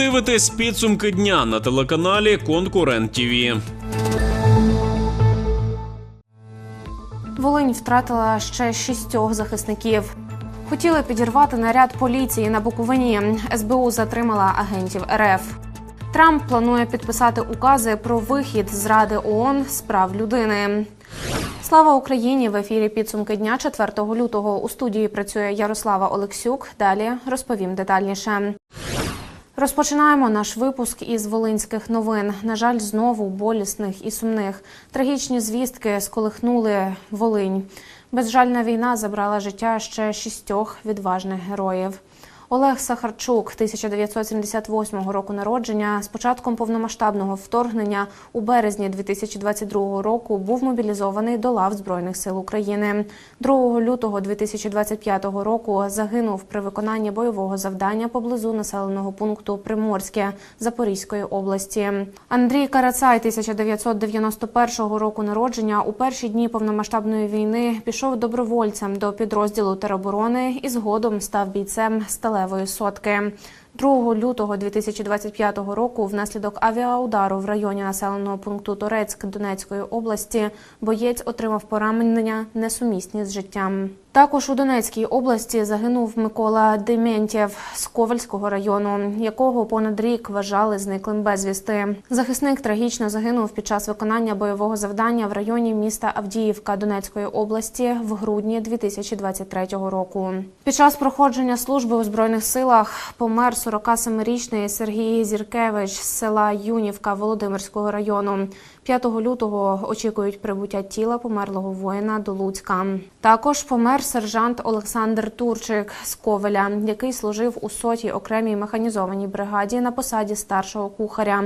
дивитесь підсумки дня на телеканалі Конкурент ТІВІ. Волинь втратила ще шістьох захисників. Хотіли підірвати наряд поліції на Буковині. СБУ затримала агентів РФ. Трамп планує підписати укази про вихід з Ради ООН з прав людини. Слава Україні! В ефірі підсумки дня 4 лютого. У студії працює Ярослава Олексюк. Далі розповім детальніше. Розпочинаємо наш випуск із волинських новин. На жаль, знову болісних і сумних. Трагічні звістки сколихнули Волинь. Безжальна війна забрала життя ще шістьох відважних героїв. Олег Сахарчук, 1978 року народження, з початком повномасштабного вторгнення у березні 2022 року був мобілізований до лав Збройних сил України. 2 лютого 2025 року загинув при виконанні бойового завдання поблизу населеного пункту Приморське Запорізької області. Андрій Карацай, 1991 року народження, у перші дні повномасштабної війни пішов добровольцем до підрозділу тероборони і згодом став бійцем сталевої сотки. 2 лютого 2025 року внаслідок авіаудару в районі населеного пункту Торецьк Донецької області боєць отримав поранення несумісні з життям. Також у Донецькій області загинув Микола Дементєв з Ковальського району, якого понад рік вважали зниклим безвісти. Захисник трагічно загинув під час виконання бойового завдання в районі міста Авдіївка Донецької області в грудні 2023 року. Під час проходження служби у збройних силах помер 47-річний Сергій Зіркевич з села Юнівка Володимирського району. 5 лютого очікують прибуття тіла померлого воїна до Луцька. Також помер сержант Олександр Турчик з Ковеля, який служив у сотій окремій механізованій бригаді на посаді старшого кухаря.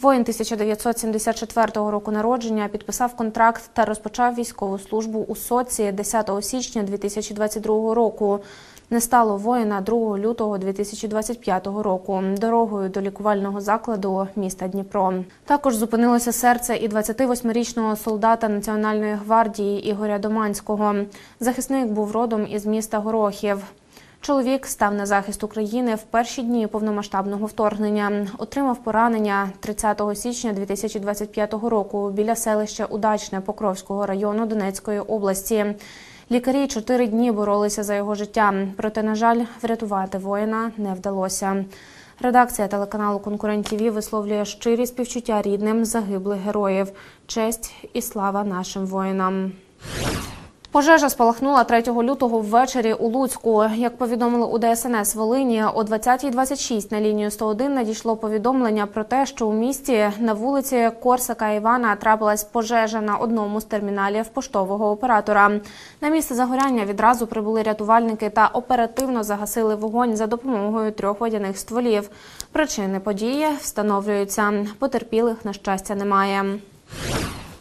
Воїн 1974 року народження підписав контракт та розпочав військову службу у соці 10 січня 2022 року. Не стало воїна 2 лютого 2025 року дорогою до лікувального закладу міста Дніпро. Також зупинилося серце і 28-річного солдата Національної гвардії Ігоря Доманського. Захисник був родом із міста Горохів. Чоловік став на захист України в перші дні повномасштабного вторгнення. Отримав поранення 30 січня 2025 року біля селища Удачне Покровського району Донецької області. Лікарі чотири дні боролися за його життя, проте, на жаль, врятувати воїна не вдалося. Редакція телеканалу Конкурент ТІВІ висловлює щирі співчуття рідним загиблих героїв. Честь і слава нашим воїнам. Пожежа спалахнула 3 лютого ввечері у Луцьку. Як повідомили у ДСНС Волині, о 20.26 на лінію 101 надійшло повідомлення про те, що у місті на вулиці Корсака Івана трапилась пожежа на одному з терміналів поштового оператора. На місце загоряння відразу прибули рятувальники та оперативно загасили вогонь за допомогою трьох водяних стволів. Причини події встановлюються. Потерпілих на щастя немає.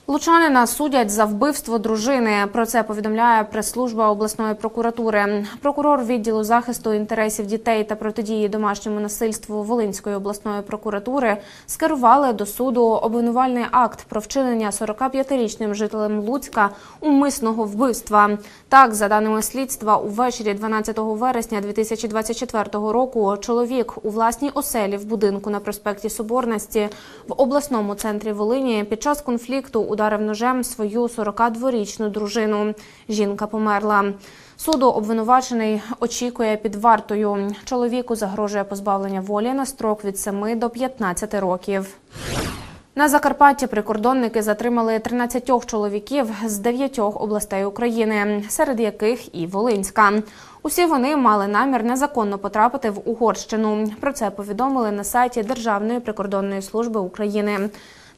Лучанина судять за вбивство дружини. Про це повідомляє прес-служба обласної прокуратури. Прокурор відділу захисту інтересів дітей та протидії домашньому насильству Волинської обласної прокуратури скерували до суду обвинувальний акт про вчинення 45-річним жителем Луцька умисного вбивства. Так, за даними слідства, увечері 12 вересня 2024 року чоловік у власній оселі в будинку на проспекті Соборності в обласному центрі Волині під час конфлікту ударив ножем свою 42-річну дружину. Жінка померла. Суду обвинувачений очікує під вартою. Чоловіку загрожує позбавлення волі на строк від 7 до 15 років. На Закарпатті прикордонники затримали 13 чоловіків з 9 областей України, серед яких і Волинська. Усі вони мали намір незаконно потрапити в Угорщину. Про це повідомили на сайті Державної прикордонної служби України.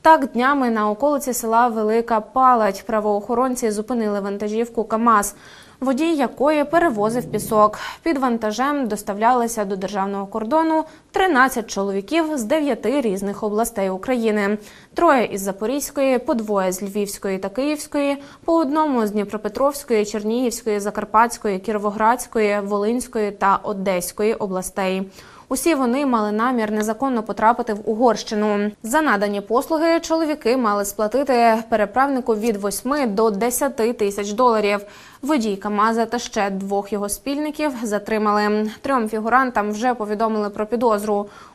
Так, днями на околиці села Велика Палать правоохоронці зупинили вантажівку КАМАЗ, водій якої перевозив пісок. Під вантажем доставлялися до державного кордону 13 чоловіків з 9 різних областей України. Троє із Запорізької, по двоє з Львівської та Київської, по одному з Дніпропетровської, Чернігівської, Закарпатської, Кіровоградської, Волинської та Одеської областей. Усі вони мали намір незаконно потрапити в Угорщину. За надані послуги чоловіки мали сплатити переправнику від 8 до 10 тисяч доларів. Водій Камаза та ще двох його спільників затримали. Трьом фігурантам вже повідомили про підозру.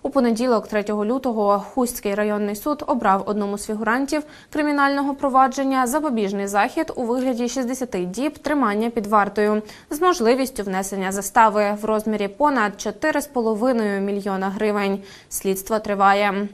У понеділок, 3 лютого, Хустський районний суд обрав одному з фігурантів кримінального провадження запобіжний захід у вигляді 60 діб тримання під вартою з можливістю внесення застави в розмірі понад 4,5 мільйона гривень. Слідство триває.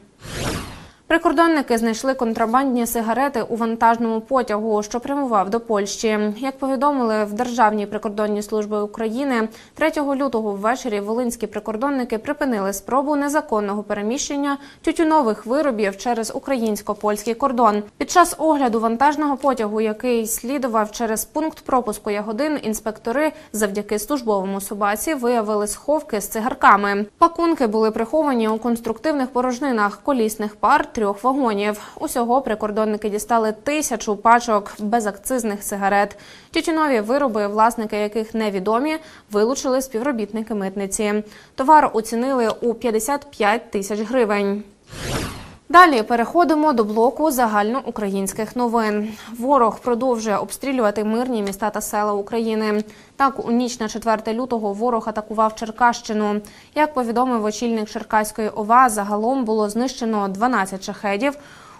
Прикордонники знайшли контрабандні сигарети у вантажному потягу, що прямував до Польщі. Як повідомили в Державній прикордонній службі України, 3 лютого ввечері волинські прикордонники припинили спробу незаконного переміщення тютюнових виробів через українсько-польський кордон. Під час огляду вантажного потягу, який слідував через пункт пропуску Ягодин, інспектори завдяки службовому собаці виявили сховки з цигарками. Пакунки були приховані у конструктивних порожнинах колісних пар трьох вагонів. Усього прикордонники дістали тисячу пачок безакцизних сигарет. Тютюнові вироби, власники яких невідомі, вилучили співробітники митниці. Товар оцінили у 55 тисяч гривень. Далі переходимо до блоку загальноукраїнських новин. Ворог продовжує обстрілювати мирні міста та села України. Так, у ніч на 4 лютого ворог атакував Черкащину. Як повідомив очільник Черкаської ОВА, загалом було знищено 12 шахедів.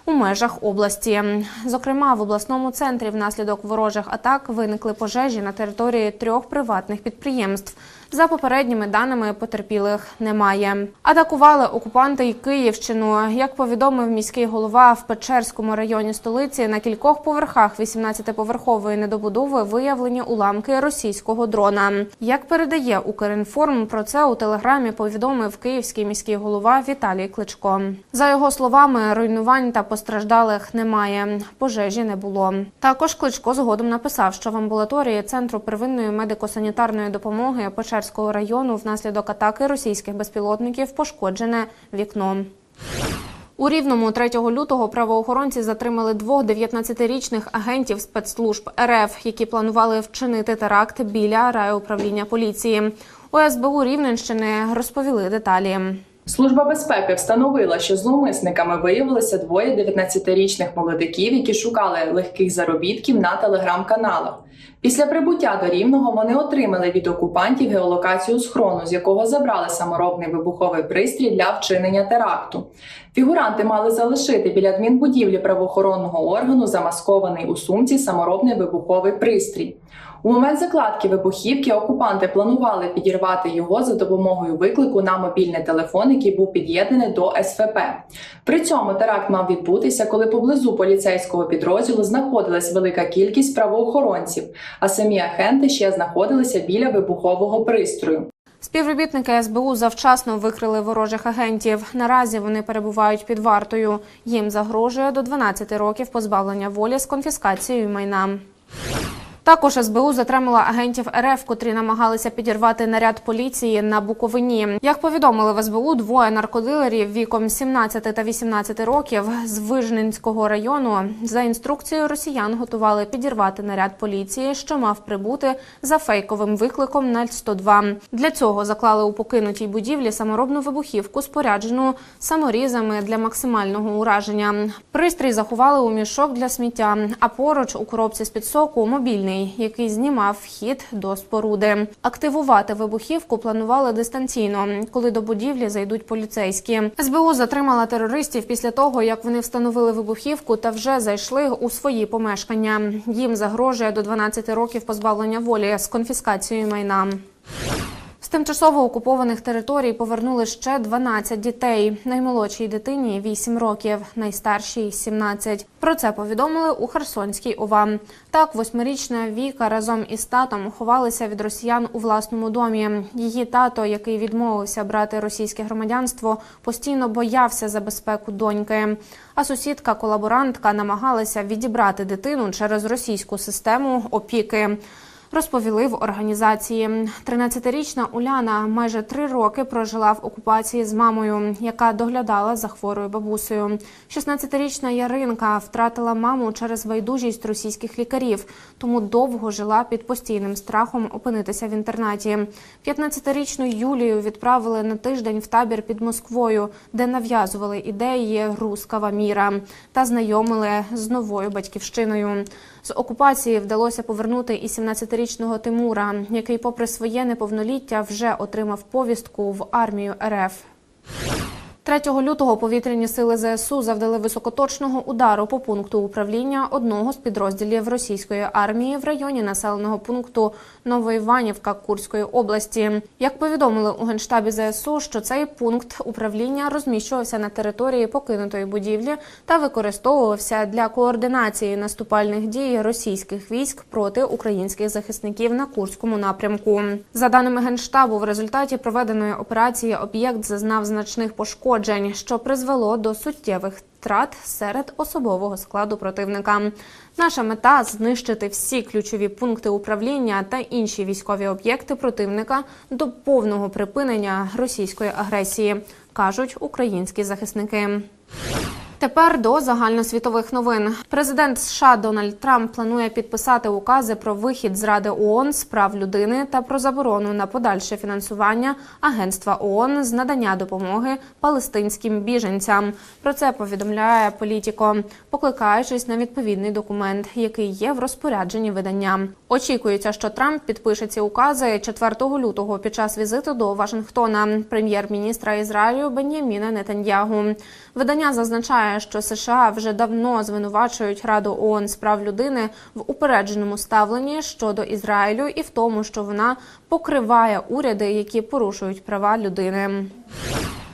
У межах області, зокрема, в обласному центрі внаслідок ворожих атак виникли пожежі на території трьох приватних підприємств. За попередніми даними потерпілих немає. Атакували окупанти й Київщину. Як повідомив міський голова в Печерському районі столиці, на кількох поверхах 18-поверхової недобудови виявлені уламки російського дрона. Як передає Укрінформ, про це у телеграмі повідомив київський міський голова Віталій Кличко. За його словами, руйнувань та постраждалих немає. Пожежі не було. Також Кличко згодом написав, що в амбулаторії центру первинної медико-санітарної допомоги Печерського району внаслідок атаки російських безпілотників пошкоджене вікно. У Рівному 3 лютого правоохоронці затримали двох 19-річних агентів спецслужб РФ, які планували вчинити теракт біля райуправління поліції. У СБУ Рівненщини розповіли деталі. Служба безпеки встановила, що зловмисниками виявилися двоє 19-річних молодиків, які шукали легких заробітків на телеграм-каналах. Після прибуття до Рівного вони отримали від окупантів геолокацію схрону, з якого забрали саморобний вибуховий пристрій для вчинення теракту. Фігуранти мали залишити біля адмінбудівлі правоохоронного органу замаскований у сумці саморобний вибуховий пристрій. У момент закладки вибухівки окупанти планували підірвати його за допомогою виклику на мобільний телефон, який був під'єднаний до СФП. При цьому теракт мав відбутися, коли поблизу поліцейського підрозділу знаходилась велика кількість правоохоронців, а самі агенти ще знаходилися біля вибухового пристрою. Співробітники СБУ завчасно викрили ворожих агентів. Наразі вони перебувають під вартою. Їм загрожує до 12 років позбавлення волі з конфіскацією майна. Також СБУ затримала агентів РФ, котрі намагалися підірвати наряд поліції на Буковині. Як повідомили в СБУ, двоє наркодилерів віком 17 та 18 років з Вижненського району за інструкцією росіян готували підірвати наряд поліції, що мав прибути за фейковим викликом на 102. Для цього заклали у покинутій будівлі саморобну вибухівку, споряджену саморізами для максимального ураження. Пристрій заховали у мішок для сміття, а поруч у коробці з під соку мобільний, який знімав вхід до споруди. Активувати вибухівку планували дистанційно, коли до будівлі зайдуть поліцейські. СБУ затримала терористів після того, як вони встановили вибухівку та вже зайшли у свої помешкання. Їм загрожує до 12 років позбавлення волі з конфіскацією майна. Тимчасово окупованих територій повернули ще 12 дітей. Наймолодшій дитині 8 років, найстаршій 17. Про це повідомили у Херсонській ОВА. Так, восьмирічна Віка разом із татом ховалися від росіян у власному домі. Її тато, який відмовився брати російське громадянство, постійно боявся за безпеку доньки. А сусідка-колаборантка намагалася відібрати дитину через російську систему опіки. Розповіли в організації. 13-річна Уляна майже три роки прожила в окупації з мамою, яка доглядала за хворою бабусею. 16-річна Яринка втратила маму через байдужість російських лікарів, тому довго жила під постійним страхом опинитися в інтернаті. 15-річну Юлію відправили на тиждень в табір під Москвою, де нав'язували ідеї рускава міра та знайомили з новою батьківщиною. З окупації вдалося повернути і 17-річного Тимура, який, попри своє неповноліття, вже отримав повістку в армію РФ. 3 лютого повітряні сили ЗСУ завдали високоточного удару по пункту управління одного з підрозділів російської армії в районі населеного пункту Новоіванівка Курської області. Як повідомили у генштабі ЗСУ, що цей пункт управління розміщувався на території покинутої будівлі та використовувався для координації наступальних дій російських військ проти українських захисників на Курському напрямку. За даними генштабу, в результаті проведеної операції об'єкт зазнав значних пошкоджень, що призвело до суттєвих втрат серед особового складу противника. Наша мета знищити всі ключові пункти управління та інші військові об'єкти противника до повного припинення російської агресії, кажуть українські захисники. Тепер до загальносвітових новин. Президент США Дональд Трамп планує підписати укази про вихід з Ради ООН з прав людини та про заборону на подальше фінансування Агентства ООН з надання допомоги палестинським біженцям. Про це повідомляє політіко, покликаючись на відповідний документ, який є в розпорядженні видання. Очікується, що Трамп підпише ці укази 4 лютого під час візиту до Вашингтона прем'єр-міністра Ізраїлю Бен'яміна Нетаньягу. Видання зазначає, що США вже давно звинувачують Раду ООН з прав людини в упередженому ставленні щодо Ізраїлю і в тому, що вона покриває уряди, які порушують права людини.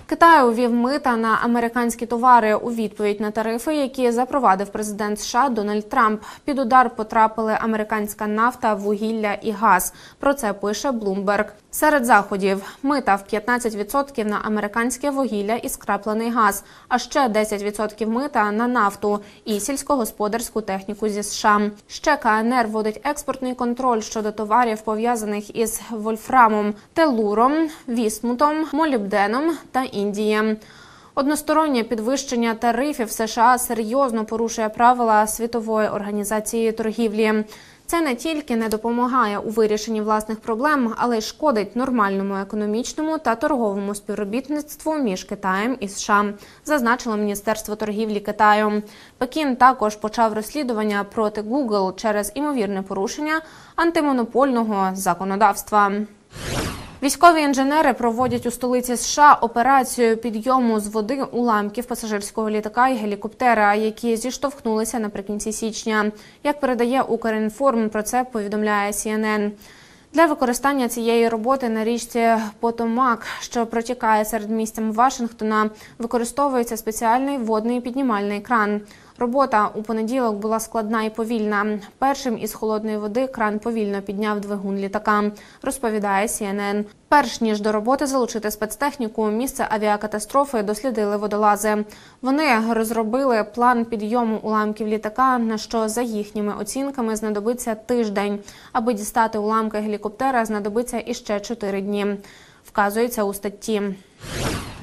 Китай увів мита на американські товари у відповідь на тарифи, які запровадив президент США Дональд Трамп. Під удар потрапили американська нафта, вугілля і газ. Про це пише Bloomberg. Серед заходів мита в 15% на американське вугілля і скраплений газ, а ще 10% мита на нафту і сільськогосподарську техніку зі США. Ще КНР вводить експортний контроль щодо товарів пов'язаних із вольфрамом, телуром, вісмутом, молібденом та індієм. Одностороннє підвищення тарифів США серйозно порушує правила світової організації торгівлі. Це не тільки не допомагає у вирішенні власних проблем, але й шкодить нормальному економічному та торговому співробітництву між Китаєм і США, зазначило Міністерство торгівлі Китаю. Пекін також почав розслідування проти Google через імовірне порушення антимонопольного законодавства. Військові інженери проводять у столиці США операцію підйому з води уламків пасажирського літака і гелікоптера, які зіштовхнулися наприкінці січня. Як передає Укрінформ, про це повідомляє CNN. Для використання цієї роботи на річці Потомак, що протікає серед місцем Вашингтона, використовується спеціальний водний піднімальний кран. Робота у понеділок була складна і повільна. Першим із холодної води кран повільно підняв двигун літака, розповідає CNN. Перш ніж до роботи залучити спецтехніку, місце авіакатастрофи дослідили водолази. Вони розробили план підйому уламків літака, на що за їхніми оцінками знадобиться тиждень. Аби дістати уламки гелікоптера, знадобиться іще чотири дні. Вказується у статті.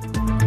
Thank you.